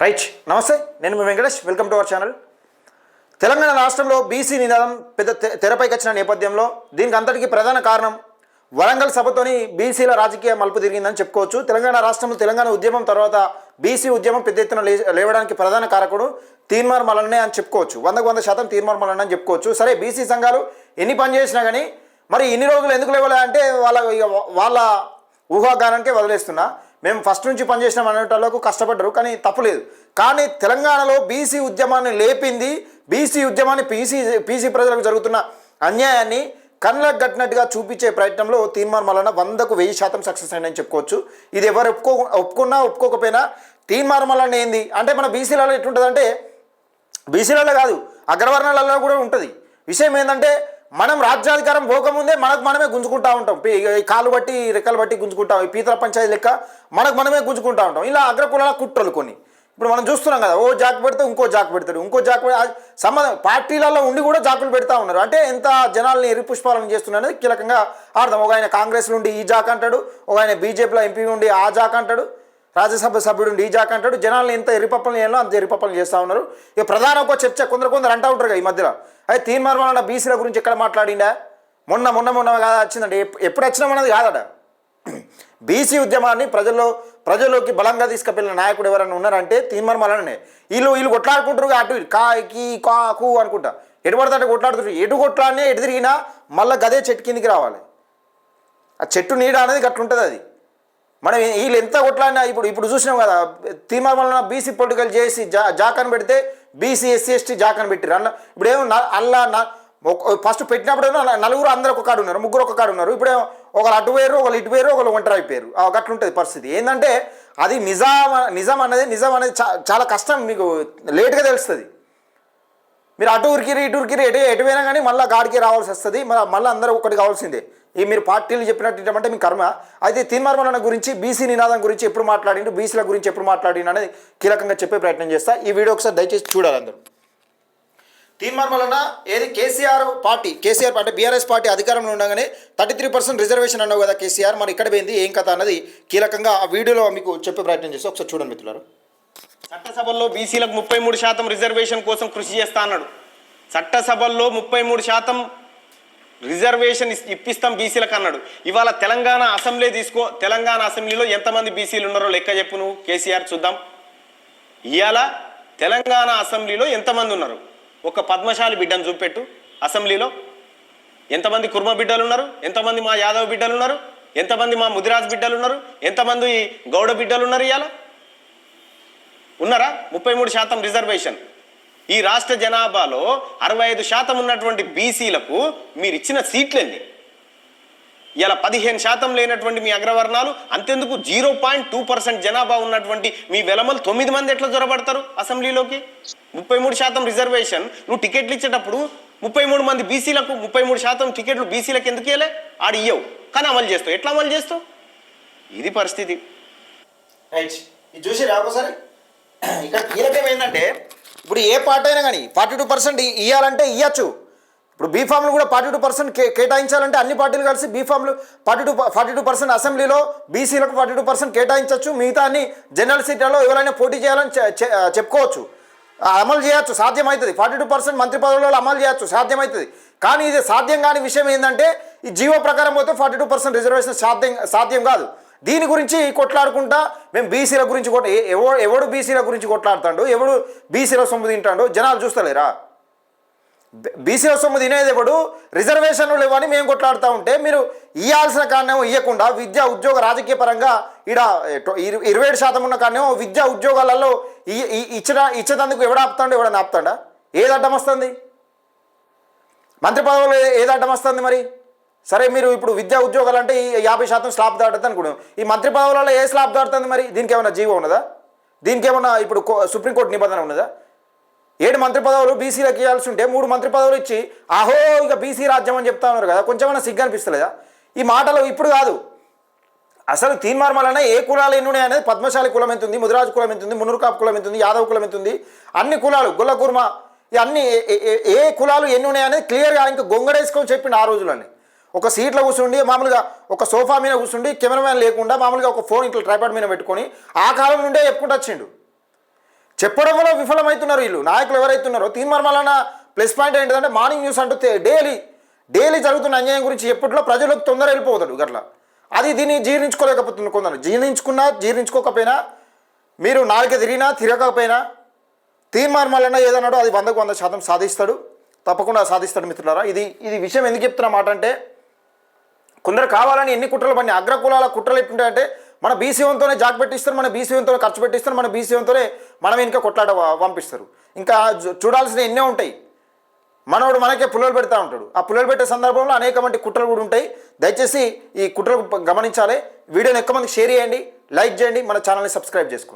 Right నమస్తే నేను మీ Venkatesh welcome to our channel. Telangana రాష్ట్రంలో బీసీ నినాదం పెద్ద తె- తెరపైకి వచ్చిన నేపథ్యంలో దీనికి అంతటికీ ప్రధాన కారణం వరంగల్ సభతోని బీసీల రాజకీయ మలుపు తిరిగిందని చెప్పుకోవచ్చు. తెలంగాణ రాష్ట్రంలో తెలంగాణ ఉద్యమం తర్వాత బీసీ ఉద్యమం పెద్ద ఎత్తున లేవడానికి ప్రధాన కారకుడు తీన్మార్ అని చెప్పుకోవచ్చు. వందకు వంద శాతం తీన్మార్ అని చెప్పుకోవచ్చు. సరే బీసీ సంఘాలు ఎన్ని పని చేసినా కానీ మరి ఇన్ని రోజులు ఎందుకు లేవలే అంటే వాళ్ళ వాళ్ళ ఊహాగానానికే వదిలేస్తున్నా. మేము ఫస్ట్ నుంచి పనిచేసినాం అనేటోళ్ళకు కష్టపడ్డరు కానీ తప్పులేదు కానీ తెలంగాణలో బీసీ ఉద్యమాన్ని లేపింది బీసీ ఉద్యమాన్ని పీసీ పీసీ ప్రజలకు జరుగుతున్న అన్యాయాన్ని కళ్ళకు కట్టినట్టుగా చూపించే ప్రయత్నంలో తీర్మాన్ మల్లన్న వందకు వెయ్యి శాతం సక్సెస్ అయిందని చెప్పుకోవచ్చు. ఇది ఎవరు ఒప్పుకో ఒప్పుకున్నా ఒప్పుకోకపోయినా తీర్మాన్ మల్లన్న ఏంది? అంటే మన బీసీలలో ఎట్లుంటుందంటే బీసీలలో కాదు అగ్రవర్ణాలలో కూడా ఉంటుంది. విషయం ఏంటంటే మనం రాజ్యాధికారం పోకముందే మనకు మనమే గుంజుకుంటా ఉంటాం. కాలు బట్టి రెక్కలు బట్టి గుంజుకుంటాం. ఈ పీతల పంచాయతీ లెక్క మనకు మనమే గుంజుకుంటా ఉంటాం. ఇలా అగ్రకులాల కుట్రలు కొన్ని. ఇప్పుడు మనం చూస్తున్నాం కదా ఓ జాక్ పెడితే ఇంకో జాక్ పెడతాడు ఇంకో జాక్ సంబంధం పార్టీలలో ఉండి కూడా జాకులు పెడతా ఉన్నారు. అంటే ఎంత జనాల్ని ఎరిపుష్పాలను చేస్తున్నారు అనేది కీలకంగా అర్థం ఒక ఆయన కాంగ్రెస్ నుండి ఈ జాక్ అంటాడు ఒక ఆయన బీజేపీలో ఎంపీ ఉండి ఆ జాక్ అంటాడు. రాజ్యసభ సభ్యుడు డీజాక్ అంటాడు జనాలను ఎంత ఎరిపప్పలు చేయాలో అంత ఎరిపప్పలు చేస్తూ ఉన్నారు. ఇక ప్రధాన ఒక చర్చ కొందరు కొందరు అంటూ ఉంటారు కదా ఈ మధ్యలో. అయితే తీర్మానం వలన బీసీల గురించి ఎక్కడ మాట్లాడిండా? మొన్న మొన్న మొన్న కాదా వచ్చిందండి ఎప్పుడు ఎప్పుడు వచ్చినామన్నది కాదట. బీసీ ఉద్యమాన్ని ప్రజల్లో ప్రజల్లోకి బలంగా తీసుకువెళ్ళిన నాయకుడు ఎవరైనా ఉన్నారంటే తీర్మానం వలననే వీళ్ళు వీళ్ళు కొట్లాడుకుంటారు అటు కా కీ కా కూ అనుకుంటా. ఎటు పడితే అటు కొట్లాడుతుంటారు ఎటు కొట్లాడినా ఎటు తిరిగినా మళ్ళీ గదే చెట్టు కిందికి రావాలి. ఆ చెట్టు నీడ అనేది గట్లుంటుంది అది. మనం వీళ్ళు ఎంత కొట్లాడినా ఇప్పుడు ఇప్పుడు చూసినాం కదా తీర్మానం వలన బీసీ పొలిటికల్ చేసి జా జాకని పెడితే బీసీ ఎస్సీ ఎస్టీ జాకని పెట్టిరు అన్న ఇప్పుడు ఏమో అల్లా న- ఒక- ఫస్ట్ పెట్టినప్పుడేమో నలుగురు అందరు ఒక కాడు ఉన్నారు ముగ్గురు ఒక కాడు ఉన్నారు. ఇప్పుడు ఒకరు అటు వేరు ఒకరు ఇటు వేరు ఒకరు ఒంటరి అయిపోయారు అట్లుంటుంది పరిస్థితి. ఏంటంటే అది నిజాం నిజం అనేది నిజం అనేది చా- చాలా కష్టం మీకు లేట్గా తెలుస్తుంది. మీరు అటు ఉరికిరి ఇటు ఉరికిరి ఎటు ఎటు పోయినా కానీ మళ్ళీ గాడికి రావాల్సి వస్తుంది. మళ్ళీ అందరూ ఒకటి కావాల్సిందే. ఈ మీరు పార్టీలు చెప్పినట్టు అంటే మీ కర్మ. అయితే తీర్మానం గురించి బీసీ నినాదం గురించి ఎప్పుడు మాట్లాడిండు బీసీల గురించి ఎప్పుడు మాట్లాడిండు అనేది కీలకంగా చెప్పే ప్రయత్నం చేస్తా. ఈ వీడియో ఒకసారి దయచేసి చూడాలి అందరూ. తీర్మానం ఏది కేసీఆర్ పార్టీ కేసీఆర్ అంటే బీఆర్ఎస్ పార్టీ అధికారంలో ఉండగానే థర్టీ త్రీ పర్సెంట్ రిజర్వేషన్ అన్నావు కదా కేసీఆర్ మరి ఇక్కడ పోయింది ఏం కథ అన్నది కీలకంగా ఆ వీడియోలో మీకు చెప్పే ప్రయత్నం చేస్తే. ఒకసారి చూడండి మిత్రులారు. చట్టసభల్లో బీసీలకు ముప్పై మూడు శాతం రిజర్వేషన్ కోసం కృషి చేస్తా అన్నాడు. చట్టసభల్లో ముప్పై మూడు శాతం రిజర్వేషన్ ఇస్- ఇప్పిస్తాం బీసీలకు అన్నాడు. ఇవాళ తెలంగాణ అసెంబ్లీ తీసుకో తెలంగాణ అసెంబ్లీలో ఎంతమంది బీసీలు ఉన్నారో లెక్క చెప్పు నువ్వు కేసీఆర్ చూద్దాం. ఇవాళ తెలంగాణ అసెంబ్లీలో ఎంతమంది ఉన్నారు? ఒక పద్మశాలి బిడ్డను చూపెట్టు అసెంబ్లీలో. ఎంతమంది కుర్మ బిడ్డలు ఉన్నారు? ఎంతమంది మా యాదవ్ బిడ్డలు ఉన్నారు? ఎంతమంది మా ముదిరాజ్ బిడ్డలు ఉన్నారు? ఎంతమంది గౌడ బిడ్డలు ఉన్నారు ఇవాళ ఉన్నారా? ముప్పై మూడు శాతం రిజర్వేషన్. ఈ రాష్ట్ర జనాభాలో అరవై ఐదు శాతం ఉన్నటువంటి బీసీలకు మీరు ఇచ్చిన సీట్లండి ఇలా పదిహేను శాతం లేనటువంటి మీ అగ్రవర్ణాలు అంతెందుకు జీరో పాయింట్ టూ పర్సెంట్ జనాభా ఉన్నటువంటి మీ వెలమలు తొమ్మిది మంది ఎట్లా జొరబడతారు అసెంబ్లీలోకి? ముప్పై మూడు శాతం రిజర్వేషన్ నువ్వు టికెట్లు ఇచ్చేటప్పుడు ముప్పై మూడు మంది బీసీలకు ముప్పై మూడు శాతం టికెట్లు బీసీలకు ఎందుకు ఇవ్వలే ఆడు ఇయ్యవు. కానీ అమలు చేస్తావు. ఎట్లా అమలు చేస్తావు? ఇది పరిస్థితి. రైట్. చూసి ఇక్కడ కీలకం ఏంటంటే ఇప్పుడు ఏ పార్టీ అయినా కానీ ఫార్టీ టూ పర్సెంట్ ఇవ్వాలంటే ఇవ్వచ్చు ఇప్పుడు బీఫామ్లు కూడా ఫార్టీ టూ పర్సెంట్ కే కేటాయించాలంటే అన్ని పార్టీలు కలిసి బీఫామ్లు forty two forty two percent అసెంబ్లీలో బీసీలకు ఫార్టీ టూ పర్సెంట్ కేటాయించవచ్చు మిగతా అన్ని జనరల్ సీట్లలో ఎవరైనా పోటీ చేయాలని చె- చెప్పుకోవచ్చు. అమలు చేయొచ్చు. సాధ్యమవుతుంది ఫార్టీ టూ పర్సెంట్ మంత్రి పదవులలో అమలు చేయొచ్చు. సాధ్యమవుతుంది కానీ ఇది సాధ్యం కాని విషయం ఏంటంటే ఈ జీవో ప్రకారం పోతే ఫార్టీ టూ పర్సెంట్ రిజర్వేషన్ సాధ్యం సాధ్యం కాదు. దీని గురించి కొట్లాడుకుంటా. మేము బీసీల గురించి కొట్ట ఎవడు ఎవడు బీసీల గురించి కొట్లాడుతాడు ఎవడు బీసీల సొమ్ము తింటాడు జనాలు చూస్తలేరా? బీసీల సొమ్ము తినేది ఎవడు? రిజర్వేషన్లు లేవని మేము కొట్లాడుతూ ఉంటే మీరు ఇవ్వాల్సిన కారణం ఇవ్వకుండా విద్య ఉద్యోగ రాజకీయ పరంగా ఈడ ఇరు- ఇరవై ఏడు శాతం ఉన్న కారణం విద్యా ఉద్యోగాలలో ఈ- ఇచ్చిన ఇచ్చేటందుకు ఎవడ ఆపుతాడు ఎవడన్నా ఆపుతాడా? ఏది అడ్డం వస్తుంది? మంత్రి పదవులు ఏది అడ్డం వస్తుంది మరి? సరే మీరు ఇప్పుడు విద్యా ఉద్యోగాలు అంటే ఈ యాభై శాతం స్లాబ్ దాటుతుంది అనుకున్నాం. ఈ మంత్రి పదవులలో ఏ స్లాబ్ దాటుతుంది మరి? దీనికి ఏమైనా జీవో ఉన్నదా? దీనికి ఏమన్నా ఇప్పుడు కో- సుప్రీంకోర్టు నిబంధన ఉన్నదా? ఏడు మంత్రి పదవులు బీసీలకు ఇవ్వాల్సి ఉంటే మూడు మంత్రి పదవులు ఇచ్చి అహో ఇక బీసీ రాజ్యం అని చెప్తా ఉన్నారు కదా కొంచెమైనా సిగ్గు అనిపిస్తలేదా? ఈ మాటలు ఇప్పుడు కాదు. అసలు తీర్మార్మలనే ఏ కులాలు ఎన్ని ఉన్నాయి అనేది పద్మశాలి కులం ఎంత ఉంది ముదిరాజు కులం ఎంత ఉంది మునురుకాపు కులం ఎంత ఉంది యాదవ్ కులం ఎంత ఉంది అన్ని కులాలు గుల్ల కుర్మ ఇవన్నీ ఏ- ఏ- ఏ- కులాలు ఎన్ని ఉన్నాయి అనేది క్లియర్గా ఇంకా గొంగడేసుకొని చెప్పిండు ఆ రోజులని ఒక సీట్లో కూర్చుండి మామూలుగా ఒక సోఫా మీద కూర్చుండి కెమెరామ్యాన్ లేకుండా మామూలుగా ఒక ఫోన్ ఇట్లా ట్రైపాడ్ మీద పెట్టుకొని ఆ కాలం నుండే చెప్పుకుంటూ వచ్చిండు. చెప్పడంలో విఫలమవుతున్నారు వీళ్ళు. నాయకులు ఎవరైతున్నారో? తీర్మార్మలన్న ప్లస్ పాయింట్ ఏంటంటే మార్నింగ్ న్యూస్ అంటూ డైలీ డైలీ జరుగుతున్న అన్యాయం గురించి ఎప్పట్లో ప్రజలకు తొందర వెళ్ళిపోతాడు గట్లా. అది దీన్ని జీర్ణించుకోలేకపోతుంది కొందరు. జీర్ణించుకున్నా జీర్ణించుకోకపోయినా మీరు నాలుక తిరిగినా తిరగకపోయినా తీర్మార్మలన్న ఏదన్నాడో అది వందకు వంద శాతం సాధిస్తాడు. తప్పకుండా సాధిస్తాడు మిత్రులారా. ఇది ఇది విషయం ఎందుకు చెప్తున్నా మాట అంటే కొందరు కావాలని ఎన్ని కుట్రలు పడిన అగ్రకులాల కుట్రలు ఎట్టుంటాయంటే మన బీసీవంతోనే జాక్ పెట్టిస్తారు మన బీసీవంతోనే ఖర్చు పెట్టిస్తారు మన బీసీవంతోనే మనం ఇంకా కొట్లాట పంపిస్తారు ఇంకా చూడాల్సిన ఎన్నో ఉంటాయి. మనోడు మనకే పుల్లలు పెడతా ఉంటాడు. ఆ పుల్లలు పెట్టే సందర్భంలో అనేక మంది కుట్రలు కూడా ఉంటాయి. దయచేసి ఈ కుట్రలు గమనించాలి. వీడియోని ఎక్కువ మందికి షేర్ చేయండి లైక్ చేయండి మన ఛానల్ని సబ్స్క్రైబ్ చేసుకోండి.